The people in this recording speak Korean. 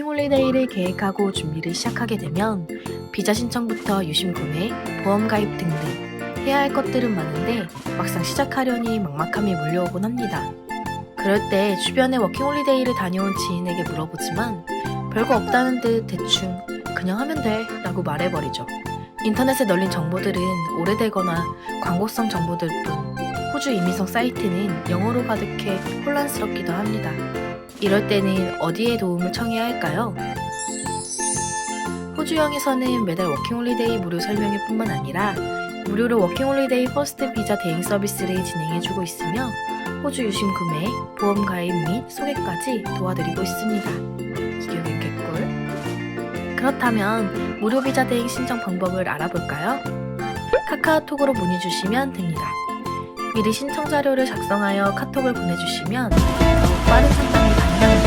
홀리데이를 계획하고 준비를 시작하게 되면 비자 신청부터 유심 구매, 보험 가입 등등 해야 할 것들은 많은데 막상 시작하려니 막막함이 몰려오곤 합니다. 그럴 때 주변에 워킹홀리데이를 다녀온 지인에게 물어보지만 별거 없다는 듯 대충 그냥 하면 돼 라고 말해버리죠. 인터넷에 널린 정보들은 오래되거나 광고성 정보들 뿐 호주 이민성 사이트는 영어로 가득해 혼란스럽기도 합니다. 이럴 때는 어디에 도움을 청해야 할까요? 호주형에서는 매달 워킹홀리데이 무료 설명회 뿐만 아니라 무료로 워킹홀리데이 퍼스트 비자 대행 서비스를 진행해주고 있으며 호주 유심 구매, 보험 가입 및 소개까지 도와드리고 있습니다. 이경영 개꿀. 그렇다면 무료 비자 대행 신청 방법을 알아볼까요? 카카오톡으로 문의 주시면 됩니다. 미리 신청 자료를 작성하여 카톡을 보내주시면 더욱 빠른 상담이 가능합니다.